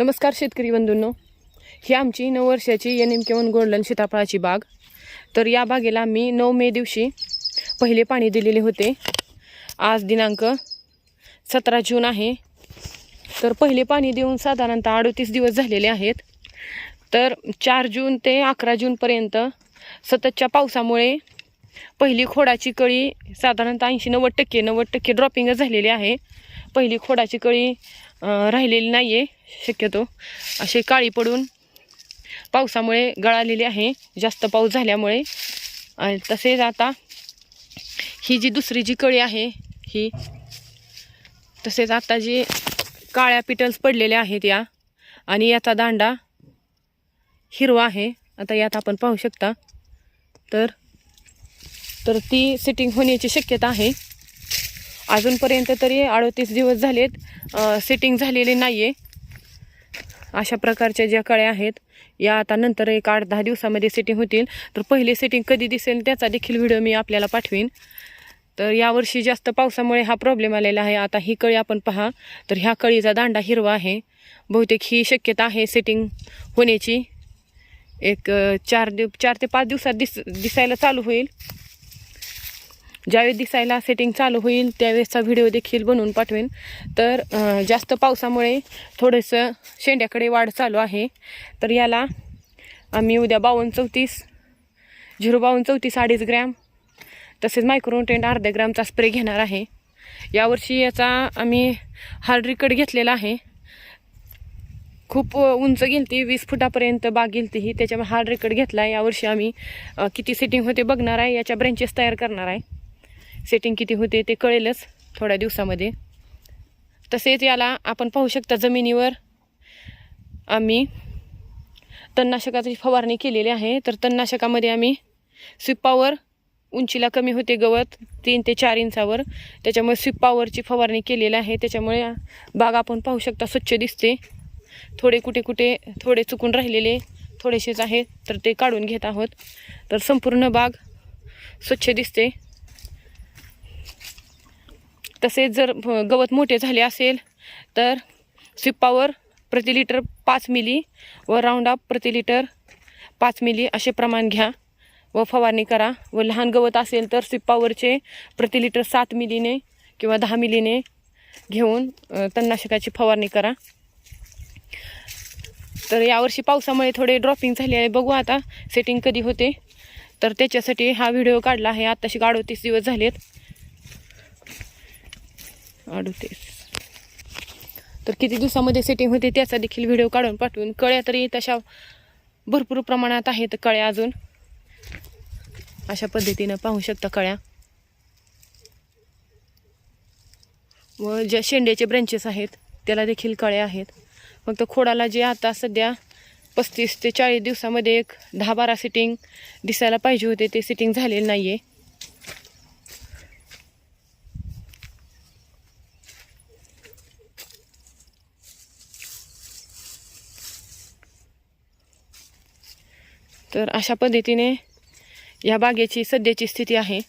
नमस्कार शेतकरी बंधूंनो. ही आमची नऊ वर्षाची N M K one golden सीताफळाची बाग. तर या बागेला आम्ही नऊ मे दिवशी पहिले पाणी दिलेले होते. आज दिनांक सतरा जून आहे. तर पहिले पाणी देऊन साधारणतः अडतीस दिवस झालेले आहेत. तर चार जून ते अकरा जूनपर्यंत सततच्या पावसामुळे पहिली खोडाची कळी साधारणतः ऐंशी नव्वद टक्के नव्वद टक्के ड्रॉपिंगच झालेली आहे. पहिली खोडाची कळी राहिलेली नाही आहे शक्यतो. असे काळी पडून पावसामुळे गळालेली आहे. जास्त पाऊस झाल्यामुळे. आणि तसेच आता ही जी दुसरी जी कळी आहे ही तसेच आता जी काळ्या पिटल्स पडलेल्या आहेत या आणि याचा दांडा हिरवा आहे. आता यात आपण पाहू शकता. तर तर ती सेटिंग होण्याची शक्यता आहे. अजूनपर्यंत तरी अडतीस दिवस झालेत. सेटिंग झालेली नाही आहे अशा प्रकारच्या ज्या कळ्या आहेत या आता नंतर एक आठ दहा दिवसामध्ये सेटिंग होतील. तर पहिले सेटिंग कधी दिसेल त्याचा देखील व्हिडिओ मी आपल्याला पाठवीन. तर यावर्षी जास्त पावसामुळे हा प्रॉब्लेम आलेला आहे. आता ही कळी आपण पहा. तर ह्या कळीचा दांडा हिरवा आहे. बहुतेक ही शक्यता आहे सेटिंग होण्याची. एक चार दिव चार ते पाच दिवसात दिस दिसायला चालू होईल. ज्यावेळेस दिसायला सेटिंग चालू होईल त्यावेळेसचा व्हिडिओ देखील बनवून पाठवेन. तर जास्त पावसामुळे थोडंसं शेंड्याकडे वाढ चालू आहे. तर याला आम्ही उद्या बावन्न चौतीस झिरो बावन्न चौतीस अडीच ग्रॅम तसेच मायक्रोटेंट अर्ध्या ग्रॅमचा स्प्रे घेणार आहे. यावर्षी याचा आम्ही हार्ड रिकट घेतलेला आहे. खूप उंच गेलती वीस फुटापर्यंत बाग गेलती ही त्याच्यामुळे हार्ड रेकॉर्ड घेतला आहे. यावर्षी आम्ही किती सेटिंग होते बघणार आहे याच्या ब्रँचेस तयार करणार आहे. सेटिंग किती होते ते कळेलच थोड्या दिवसामध्ये. तसेच याला आपण पाहू शकता जमिनीवर आम्ही तणनाशकाची फवारणी केलेली आहे. तर तणनाशकामध्ये आम्ही स्विपावर उंचीला कमी होते गवत तीन ते चार इंचावर. त्याच्यामुळे स्विपावरची फवारणी केलेली आहे. त्याच्यामुळे बाग आपण पाहू शकता स्वच्छ दिसते. थोडे कुठे कुठे थोडे चुकून राहिलेले थोडेसेच आहेत. तर ते काढून घेत आहोत. तर संपूर्ण बाग स्वच्छ दिसते. तसेच जर गवत मोठे झाले असेल तर सिप्पावर प्रति लिटर पाच मिली व राऊंडअप प्रति लिटर पाच मिली असे प्रमाण घ्या व फवारणी करा. व लहान गवत असेल तर सिप्पावरचे प्रति लिटर सात मिलीने किंवा दहा मिलीने घेऊन तणनाशकाची फवारणी करा. तर यावर्षी पावसामुळे थोडे ड्रॉपिंग झाले आहे. बघू आता सेटिंग कधी होते. तर त्याच्यासाठी हा व्हिडिओ काढला आहे. आत्ताशी गाडोतीस दिवस झालेत. अडतीस. तर किती दिवसामध्ये सेटिंग होते त्याचा देखील व्हिडिओ काढून पाठवून. कळ्या तरी तशा भरपूर प्रमाणात आहेत कळ्या अजून. अशा पद्धतीनं पाहू शकता कळ्या. व ज्या शेंड्याचे ब्रँचेस आहेत त्याला देखील कळ्या आहेत. फक्त खोडाला जे आता सध्या पस्तीस ते चाळीस दिवसामध्ये एक दहा बारा सिटिंग दिसायला पाहिजे होते ते सिटिंग झालेलं नाही आहे तर अशा पद्धतीने या बागेची सध्याची स्थिती आहे.